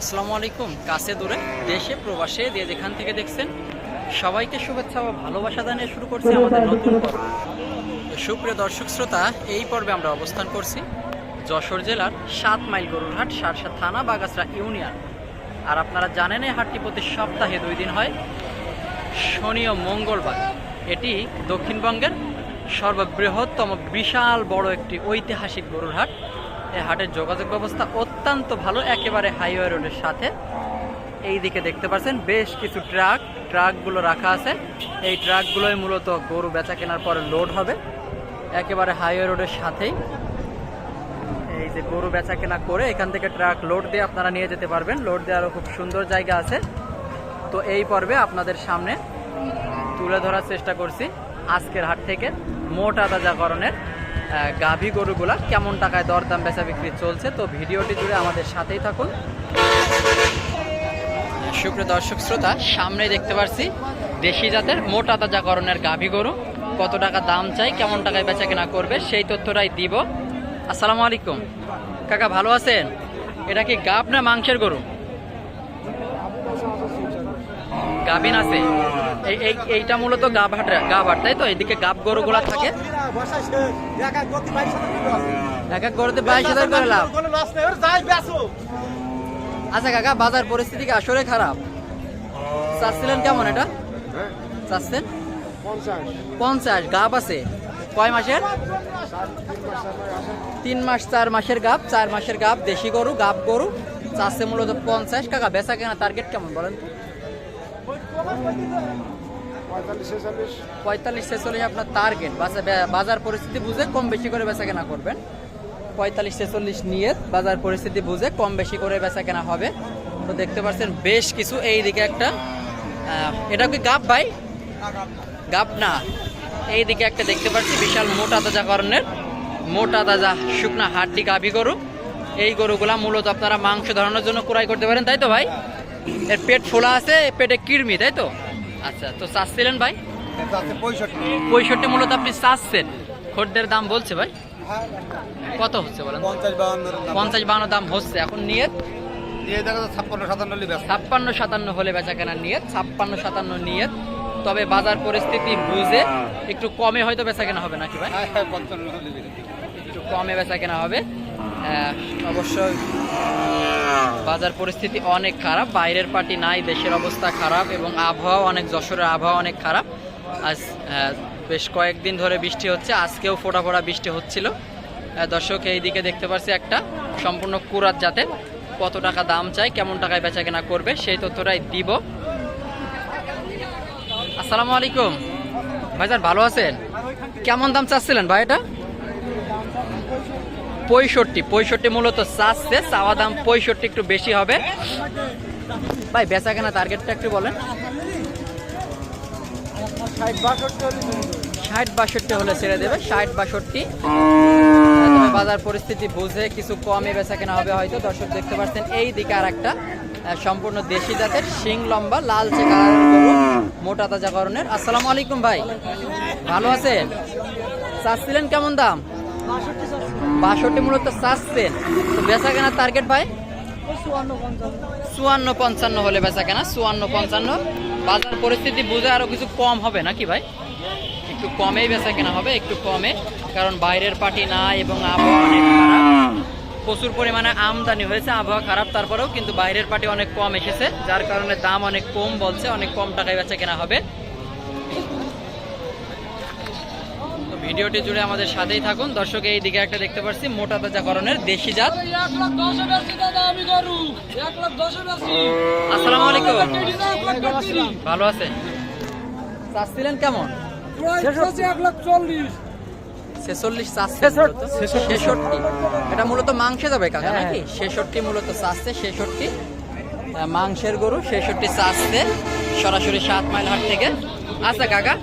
আসসালামু আলাইকুম। কাছে দূরে, দেশে, প্রবাসে দিয়ে যেখান থেকে দেখছেন, সবাইকে শুভেচ্ছা ও ভালোবাসা জানিয়ে শুরু করছি আমাদের নতুন পর্ব। সুপ্রিয় দর্শক শ্রোতা, এই পর্বে আমরা অবস্থান করছি যশোর জেলার সাত মাইল গরুরহাট, সারসা থানা বাগাসরা ইউনিয়ন। আর আপনারা জানেন, এই হাটটি প্রতি সপ্তাহে দুই দিন হয়, শনি ও মঙ্গলবার। এটি দক্ষিণবঙ্গের সর্ববৃহত্তম, বিশাল বড় একটি ঐতিহাসিক গরুর হাট এই হাটের যোগাযোগ ব্যবস্থা অত্যন্ত ভালো, একেবারে হাইওয়ে রোডের সাথে। এই দিকে দেখতে পাচ্ছেন বেশ কিছু ট্রাক, ট্রাকগুলো রাখা আছে। এই ট্রাকগুলোই মূলত গরু বেচা কেনার পরে লোড হবে, একেবারে হাইওয়ে রোডের সাথেই। এই যে গরু বেচা কেনা করে এখান থেকে ট্রাক লোড দিয়ে আপনারা নিয়ে যেতে পারবেন। লোড দেওয়ারও খুব সুন্দর জায়গা আছে। তো এই পর্বে আপনাদের সামনে তুলে ধরার চেষ্টা করছি আজকের হাট থেকে মোটা তাজাকরণের গাভী গরুগুলা কেমন টাকায় দরদাম বেচা বিক্রি চলছে? তো ভিডিওটি জুড়ে আমাদের সাথেই থাকুন। সুপ্রিয় দর্শক শ্রোতা সামনে দেখতে পাচ্ছি দেশি জাতের মোটা তাজাকরণের গাভী গরু। কত টাকা দাম চাই, কেমন টাকায় বেচা কেনা করবে, সেই তথ্যটাই দিব। আসসালামু আলাইকুম। কাকা, ভালো আছেন? এটা কি গাব না মাংসের গরু? গাবিন আছে। এই এই এইটা মূলত গাব হাট গাব হাট তাই তো? এদিকে গাব গরুগুলা থাকে। এক এক গরুতে বাইশ হাজার করে লাভ। আচ্ছা কাকা, বাজার পরিস্থিতি কি আসলে খারাপ? চাচ্ছিলেন কেমন এটা? চাচ্ছেন? পঞ্চাশ। গাব আছে। কয় মাসের? তিন মাস, চার মাসের গাব চার মাসের গাব দেশি গরু গাব গরু। চাচ্ছে মূলত পঞ্চাশ। কাকা, বেচা কেনা টার্গেট কেমন বলেন? পঁয়তাল্লিশ ছেচল্লিশ আপনার টার্গেট বাজার পরিস্থিতি বুঝে কম বেশি করে বেচা কেনা করবেন। পঁয়তাল্লিশ ছেচল্লিশ নিয়ে বাজার পরিস্থিতি বুঝে কম বেশি করে বেচা কেনা হবে। তো দেখতে পাচ্ছেন বেশ কিছু এই দিকে একটা এটা কি গাব ভাই? গাব না। এই দিকে একটা দেখতে পাচ্ছি বিশাল মোটা তাজা করণের মোটা তাজা শুকনা হাড্ডি গাভি গরু। এই গরুগুলা মূলত আপনারা মাংস ধরানোর জন্য ক্রয় করতে পারেন, তাই তো ভাই? এর পেট ফোলা আছে পেটে কিরমি তাই তো? আচ্ছা তো চাচ্ছিলেন ভাই? পঁয়ষট্টি। মূলত আপনি চাচ্ছেন। খদ্দের দাম বলছে ভাই? কত হচ্ছে বলেন? পঞ্চাশ বান্ন দাম। হচ্ছে। এখন নিয়ে ছাপ্পান্ন সাতান্ন হলে বেচা। কেনার নিয়ে ছাপ্পান্ন সাতান্ন নিয়ে তবে বাজার পরিস্থিতি বুঝে একটু কমে হয়তো বেচা কেনা হবে নাকি ভাই? একটু কমে বেচা কেনা হবে অবশ্যই বাজার পরিস্থিতি অনেক খারাপ বাইরের পার্টি নাই দেশের অবস্থা খারাপ এবং আবহাওয়া অনেক যশোরের আবহাওয়া অনেক খারাপ। আজ বেশ কয়েকদিন ধরে বৃষ্টি হচ্ছে আজকেও ফোটা ফোটা বৃষ্টি হচ্ছিল। দর্শক এই দিকে দেখতে পাচ্ছি একটা সম্পূর্ণ কুরাত জাতের কত টাকা দাম চাই কেমন টাকায় বেচা কেনা করবে সেই তথ্যটাই দিব। আসসালামু আলাইকুম। ভাইজান, ভালো আছেন? কেমন দাম চাচ্ছিলেন ভাই এটা? পঁয়ষট্টি পঁয়ষট্টি মূলত চাচ্ছে, চাওয়া দাম পঁয়ষট্টি একটু বেশি হবে। ভাই বেচা কেনা টার্গেটটা একটু বলেন। ষাট, বাষট্টি হলে ছেড়ে দেবে, ষাট, বাষট্টি। বাজার পরিস্থিতি বুঝে কিছু কমে বেচা কেনা হবে হয়তো, দর্শক দেখতে পাচ্ছেন। এই দিকে আর একটা সম্পূর্ণ দেশি জাতের শিং, লম্বা, লালচে কালারের মোটা তাজা করণের আসসালামু আলাইকুম ভাই। ভালো আছেন? চাচ্ছিলেন কেমন দাম? বাষট্টি মূলত চাচ্ছেন। তো বেচা কেনার টার্গেট ভাই? চুয়ান্ন পঞ্চান্ন হলে বেচা কেনা চুয়ান্ন পঞ্চান্ন। বাজার পরিস্থিতি বুঝে আরও কিছু কম হবে নাকি ভাই? একটু কমেই বেচা কেনা হবে, একটু কমে। কারণ বাইরের পার্টি নাই এবং আবহাওয়া প্রচুর পরিমাণে আমদানি হয়েছে আবহাওয়া খারাপ তারপরেও কিন্তু বাইরের পার্টি অনেক কম এসেছে যার কারণে দাম অনেক কম বলছে অনেক কম টাকায় বেচা কেনা হবে। ভিডিওটি জুড়ে আমাদের সাথেই থাকুন। দর্শক এই দিকে একটা দেখতে পাচ্ছি মোটা তাজা করণের দেশি জাত। আসসালামু আলাইকুম। ভালো আছেন? চাচ্ছিলেন কেমন? এক লাখ চল্লিশ। ছেচল্লিশ ছেষট্টি? এটা মূলত মাংসে যাবে কাকা নাকি? ছেষট্টি মূলত চাচ্ছে ছেষট্টি। মাংসের গরু ছেষট্টি চাচ্ছে সরাসরি সাত মাইল হাট থেকে। আচ্ছা কাকা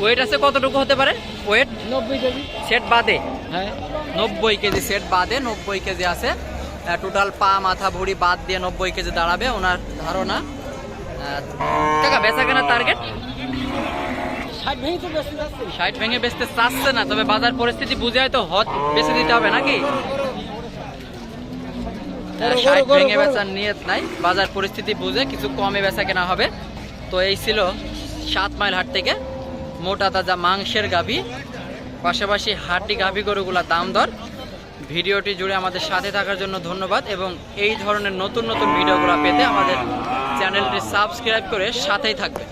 ওয়েট আছে কতটুকু হতে পারে? ওয়েট নব্বই কেজি। সেট বাদে? হ্যাঁ। নব্বই কেজি সেট বাদে নব্বই কেজি আছে। টোটাল পা মাথা ভুড়ি বাদ দিয়ে নব্বই কেজি দাঁড়াবে ওনার ধারণা। কাকা বেচা কেনার টার্গেট ষাট ভেঙে বেচতে চাচ্ছে না তবে বাজার পরিস্থিতি বুঝে হয়তো হত বেচে দিতে হবে নাকি? ষাট ভেঙে বেচার নিয়ত নাই বাজার পরিস্থিতি বুঝে কিছু কমে বেচা কেনা হবে। তো এই ছিল সাত মাইল হাট থেকে মোটা তাজা মাংসের গাভী পাশাপাশি হাটি গাভী গরুগুলা দাম দর। ভিডিওটি জুড়ে আমাদের সাথে থাকার জন্য ধন্যবাদ এবং এই ধরনের নতুন নতুন ভিডিওগুলো পেতে আমাদের চ্যানেলটি সাবস্ক্রাইব করে সাথেই থাকবে